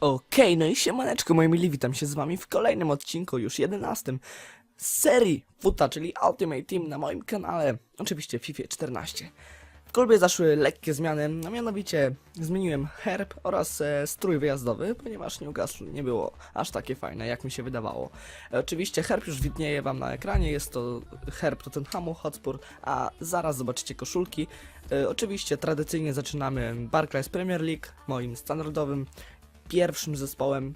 Okej, no i siemaneczko moi mili, witam się z wami w kolejnym odcinku, już 11 z serii FUTA, czyli Ultimate Team na moim kanale, oczywiście FIFA 14. W klubie zaszły lekkie zmiany, a mianowicie zmieniłem herb oraz e, strój wyjazdowy, ponieważ Newcastle nie było aż takie fajne, jak mi się wydawało. E, oczywiście herb już widnieje wam na ekranie, jest to herb Tottenhamu Hotspur, a zaraz zobaczycie koszulki. E, oczywiście tradycyjnie zaczynamy Barclays Premier League, moim standardowym pierwszym zespołem.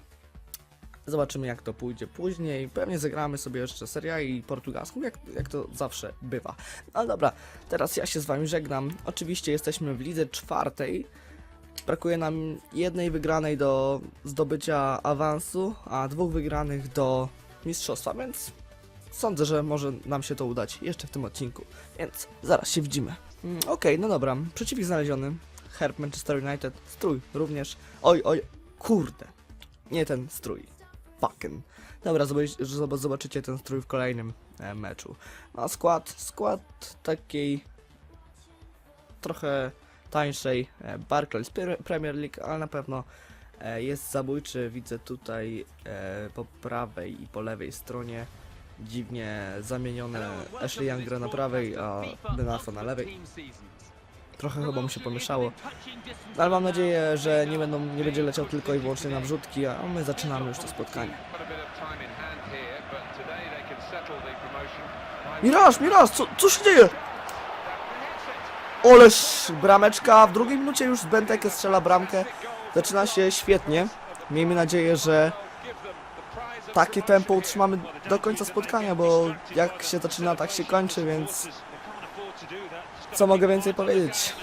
Zobaczymy jak to pójdzie później. Pewnie zagramy sobie jeszcze Serie A i portugalską, jak, jak to zawsze bywa. No dobra, teraz ja się z wami żegnam. Oczywiście jesteśmy w lidze czwartej. Brakuje nam jednej wygranej do zdobycia awansu, a dwóch wygranych do mistrzostwa, więc sądzę, że może nam się to udać jeszcze w tym odcinku. Więc zaraz się widzimy. Mm, Okej, no dobra. Przeciwnik znaleziony. Herb Manchester United. Strój również. Oj, oj, kurde. Nie ten strój. Fucking. Dobra, zobac- zob- zobaczycie ten strój w kolejnym e, meczu. No, skład, skład takiej trochę tańszej e, Barclays Pre- Premier League, ale na pewno e, jest zabójczy. Widzę tutaj e, po prawej i po lewej stronie dziwnie zamienione Ashley Young na prawej, a Ben Arfa na lewej. Trochę chyba mu się pomieszało. Ale mam nadzieję, że nie, będą, nie będzie leciał tylko i wyłącznie na wrzutki, a my zaczynamy już to spotkanie. Miraż, Miraż, co, co się dzieje? Oleż brameczka, w drugiej minucie już Benteke strzela bramkę. Zaczyna się świetnie. Miejmy nadzieję, że takie tempo utrzymamy do końca spotkania, bo jak się zaczyna, tak się kończy, więc co mogę więcej powiedzieć?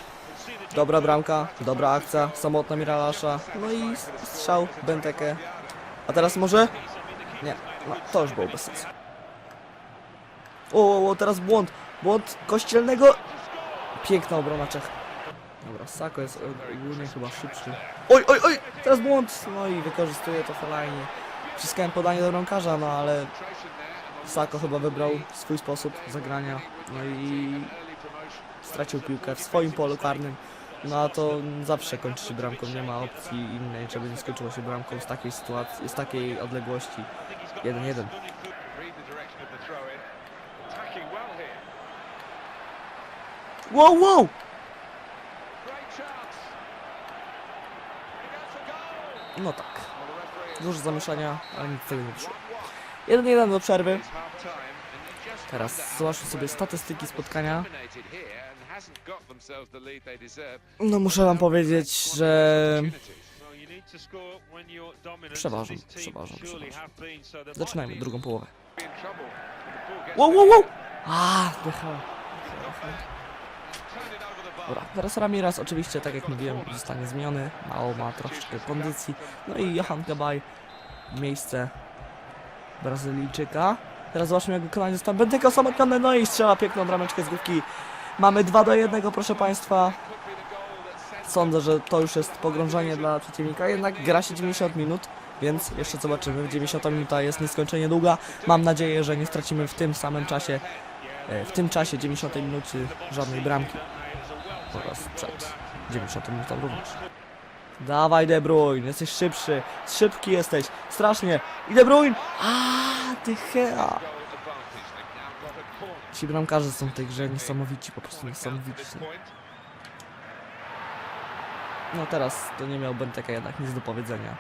Dobra bramka, dobra akcja, samotna Miralasza, no i strzał Benteke. A teraz może? Nie, no to już było bez sensu. O, o, o, teraz błąd, błąd kościelnego. Piękna obrona Czech. Dobra, Sako jest ogólnie chyba szybszy. Oj, oj, oj, teraz błąd. No i wykorzystuje to fajnie. Wciskałem podanie do rąkarza, no ale Sako chyba wybrał swój sposób zagrania. No i stracił piłkę w swoim polu karnym. No a to zawsze kończy się bramką, nie ma opcji innej, żeby nie skończyło się bramką z takiej sytuacji, z takiej odległości. 1-1. Wow, wow! No tak. Dużo zamieszania, ale nic z tego nie wyszło. 1-1 do przerwy. Teraz zobaczmy sobie statystyki spotkania. No muszę wam powiedzieć, że Przeważam, przeważam, przeważam. zaczynajmy drugą połowę. Wow, wow, wow! A, dycha. Dobra, teraz Ramirez oczywiście, tak jak mówiłem, zostanie zmieniony. Mało ma troszeczkę kondycji. No i Johan Gabaj, miejsce Brazylijczyka. Teraz zobaczmy jak wykonanie zostało. Benteke osamotniony, no i strzela piękną brameczkę z główki. Mamy 2 do 1, proszę Państwa. Sądzę, że to już jest pogrążenie dla przeciwnika, jednak gra się 90 minut, więc jeszcze zobaczymy. 90 minuta jest nieskończenie długa. Mam nadzieję, że nie stracimy w tym samym czasie, e, w tym czasie 90 minuty żadnej bramki. Oraz przed 90 minutą również. Dawaj De Bruyne, jesteś szybszy, szybki jesteś, strasznie. I De Bruyne! Aaa, ty hea! Ci bramkarze są w tej grze niesamowici, po prostu niesamowici. No. Teraz to nie miał Benteka jednak nic do powiedzenia.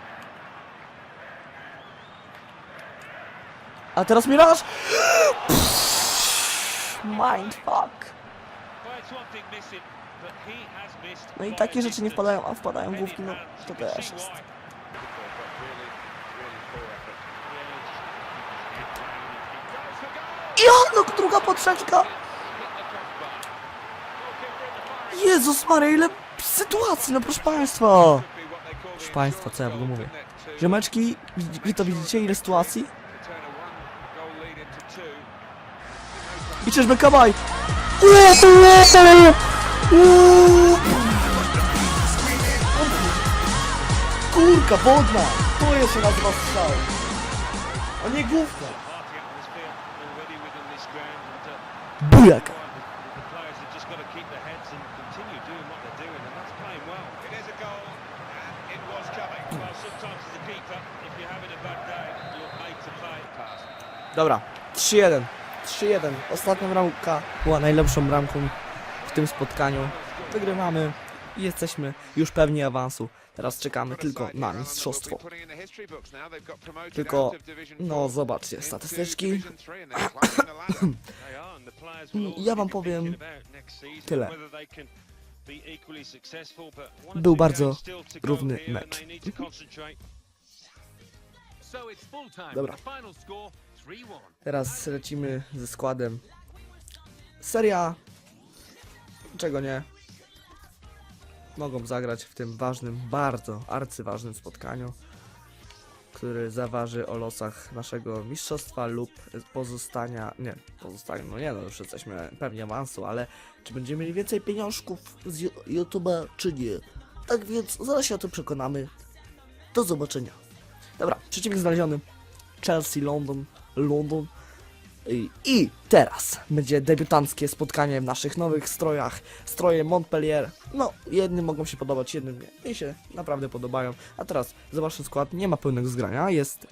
A teraz Miraż! Mindfuck! No i takie rzeczy nie wpadają, a wpadają główki, no to też jest. Ja, no druga poprzeczka! Jezus Maria, ile sytuacji, no proszę państwa! Proszę państwa, co ja w ogóle mówię? Ziomeczki, wy to widzicie, ile sytuacji? I czyżby kabaj? Kurka wodna! To się nazywa strzał. A nie główka. Bujaka. Dobra, 3-1. 3-1. Ostatnia bramka była najlepszą bramką w tym spotkaniu. Wygrywamy i jesteśmy już pewni awansu. Teraz czekamy tylko na mistrzostwo. Tylko, no zobaczcie, statystyczki. Ja wam powiem tyle. Był bardzo równy mecz. Dobra. The final score 3-1. Teraz lecimy ze składem. Seria. Czego nie? Mogą zagrać w tym ważnym, bardzo arcyważnym spotkaniu, który zaważy o losach naszego mistrzostwa lub pozostania. Nie, pozostania, no nie, no już jesteśmy pewnie awansu, ale czy będziemy mieli więcej pieniążków z YouTube'a, czy nie? Tak więc zaraz się o tym przekonamy. Do zobaczenia. Dobra, przeciwnik znaleziony. Chelsea, London, London. I, teraz będzie debiutanckie spotkanie w naszych nowych strojach. Stroje Montpellier. No, jednym mogą się podobać, jednym nie. Mi się naprawdę podobają. A teraz zobaczmy skład. Nie ma pełnego zgrania. Jest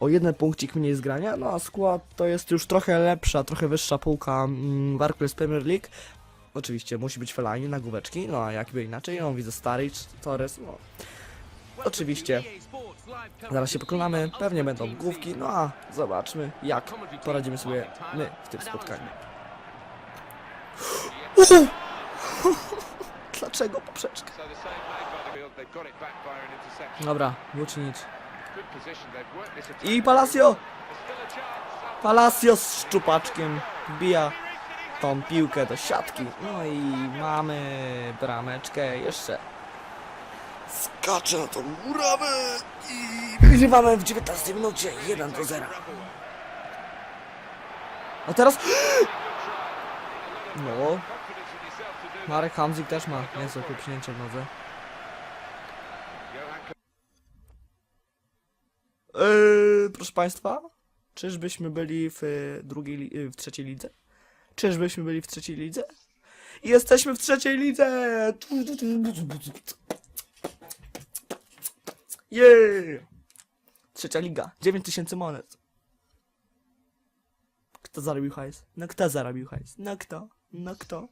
o jeden punkcik mniej zgrania. No a skład to jest już trochę lepsza, trochę wyższa półka mm, Barclays Premier League. Oczywiście musi być Fellaini na główeczki. No a jakby inaczej. No widzę Sturridge, Torres. No. Oczywiście. Zaraz się pokonamy, pewnie będą główki, no a zobaczmy jak poradzimy sobie my w tym spotkaniu. Dlaczego poprzeczka? Dobra, Vucinic. I Palacio! Palacio z szczupaczkiem wbija tą piłkę do siatki. No i mamy brameczkę jeszcze. Skacze na tą murawę i wygrywamy w 19 minucie 1 do 0. A teraz... No, Marek Hamzik też ma niezłe kopnięcie w nodze. Yy, proszę Państwa, czyżbyśmy byli w y, drugiej, y, w trzeciej lidze? Czyżbyśmy byli w trzeciej lidze? Jesteśmy w trzeciej lidze! Yeah! Trzecia liga, 9000 monet. Kto zarobił hajs? No kto zarobił hajs? No kto? No kto?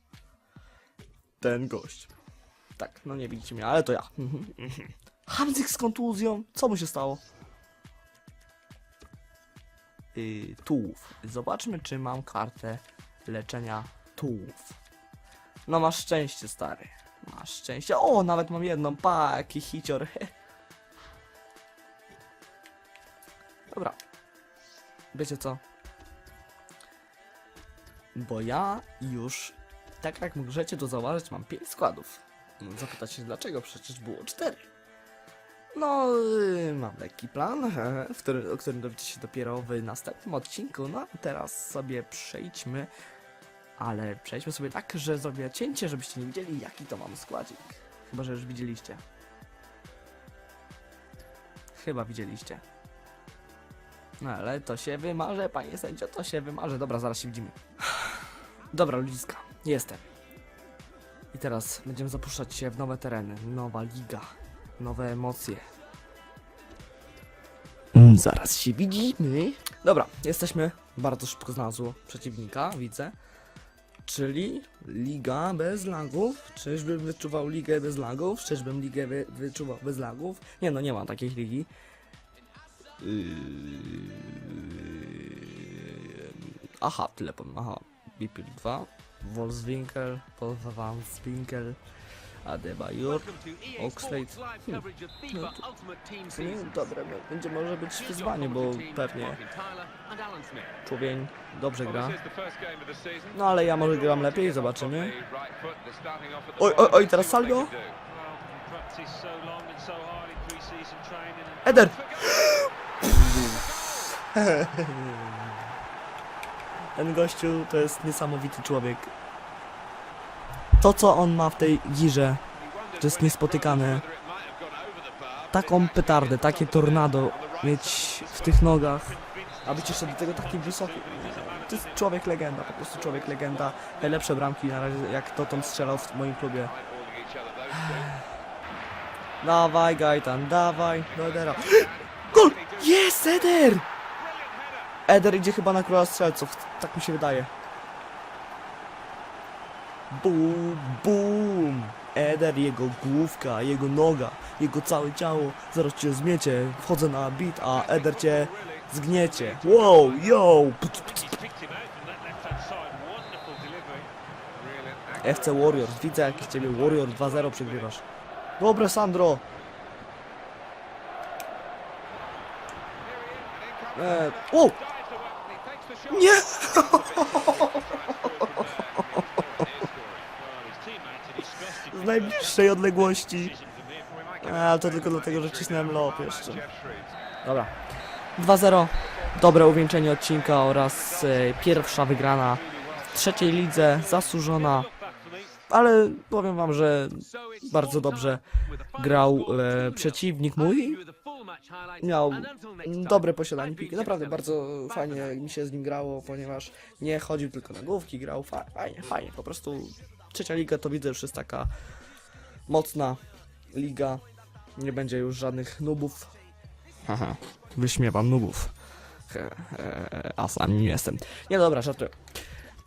Ten gość. Tak, no nie widzicie mnie, ale to ja. Hamzik z kontuzją. Co mu się stało? Yy, tułów. Zobaczmy, czy mam kartę leczenia tułów. No masz szczęście, stary. Masz szczęście. O, nawet mam jedną. Pa, jaki hicior. Dobra. Wiecie co? Bo ja już, tak jak możecie to zauważyć, mam 5 składów. No, Zapytać się dlaczego, przecież było 4. No, yy, mam lekki plan, o którym dowiecie się dopiero w następnym odcinku. No, teraz sobie przejdźmy, ale przejdźmy sobie tak, że zrobię cięcie, żebyście nie widzieli, jaki to mam składzik. Chyba, że już widzieliście. Chyba widzieliście. No ale to się wymarzę, panie sędzio, to się wymarzę. Dobra, zaraz się widzimy. Dobra, ludziska, jestem. I teraz będziemy zapuszczać się w nowe tereny, nowa liga, nowe emocje. Mm, zaraz się widzimy. Dobra, jesteśmy. Bardzo szybko znalazło przeciwnika, widzę. Czyli liga bez lagów. Czyżbym wyczuwał ligę bez lagów? Czyżbym ligę wy, wyczuwał bez lagów? Nie no, nie mam takiej ligi. Yy... Aha, tyle powiem. Aha, Bipil 2, Wolfswinkel, Wolfswinkel, Adebayor. EA Oxlade. Hmm. No to- nie dobre, bo będzie może być wyzwanie, bo pewnie człowiek dobrze gra. No ale ja może gram lepiej, zobaczymy. Oj, oj, oj, teraz Salvio. Well, Ten gościu to jest niesamowity człowiek. To co on ma w tej girze, to jest niespotykane. Taką petardę, takie tornado mieć w tych nogach, a być jeszcze do tego taki wysoki. To jest człowiek legenda, po prostu człowiek legenda. Najlepsze bramki na razie, jak dotąd strzelał w moim klubie. Dawaj Gajtan, dawaj, do Edera. Gol! Jest, Eder! Eder idzie chyba na króla strzelców, tak mi się wydaje. Bum, bum! Eder, jego główka, jego noga, jego całe ciało. Zaraz cię zmiecie. Wchodzę na beat, a Eder cię zgniecie. Wow, yo! FC Warriors, widzę jak ciebie Warrior 2-0 przegrywasz. Dobre, Sandro! E, o! Nie! Z najbliższej odległości. A, to tylko dlatego, że cisnąłem lob jeszcze. Dobra. 2-0. Dobre uwieńczenie odcinka oraz e, pierwsza wygrana w trzeciej lidze, zasłużona. Ale powiem wam, że bardzo dobrze grał e, przeciwnik mój. Miał dobre posiadanie piłki. Naprawdę bardzo fajnie mi się z nim grało, ponieważ nie chodził tylko na główki, grał fa fajnie, fajnie. Po prostu trzecia liga to widzę już jest taka mocna liga. Nie będzie już żadnych nubów. Haha, wyśmiewam nubów. He, he, a sam nim jestem. Nie, dobra, żartuję.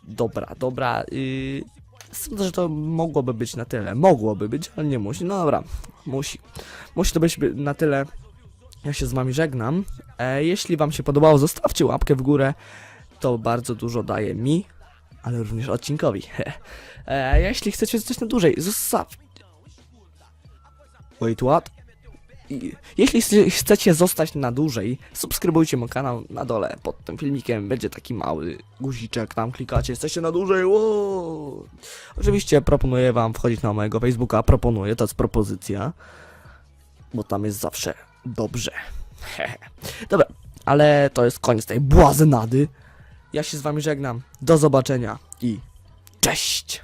Dobra, dobra. Yy, sądzę, że to mogłoby być na tyle. Mogłoby być, ale nie musi. No dobra, musi. Musi to być by- na tyle. Ja się z wami żegnam. E, jeśli wam się podobało, zostawcie łapkę w górę. To bardzo dużo daje mi, ale również odcinkowi. e, jeśli chcecie coś na dłużej, zostaw. Wait, what? Jeśli chce- chcecie zostać na dłużej, subskrybujcie mój kanał na dole pod tym filmikiem. Będzie taki mały guziczek, tam klikacie, jesteście na dłużej. Wow. Oczywiście proponuję wam wchodzić na mojego Facebooka. Proponuję, to jest propozycja, bo tam jest zawsze dobrze. Dobra, ale to jest koniec tej błazenady. Ja się z wami żegnam. Do zobaczenia i cześć!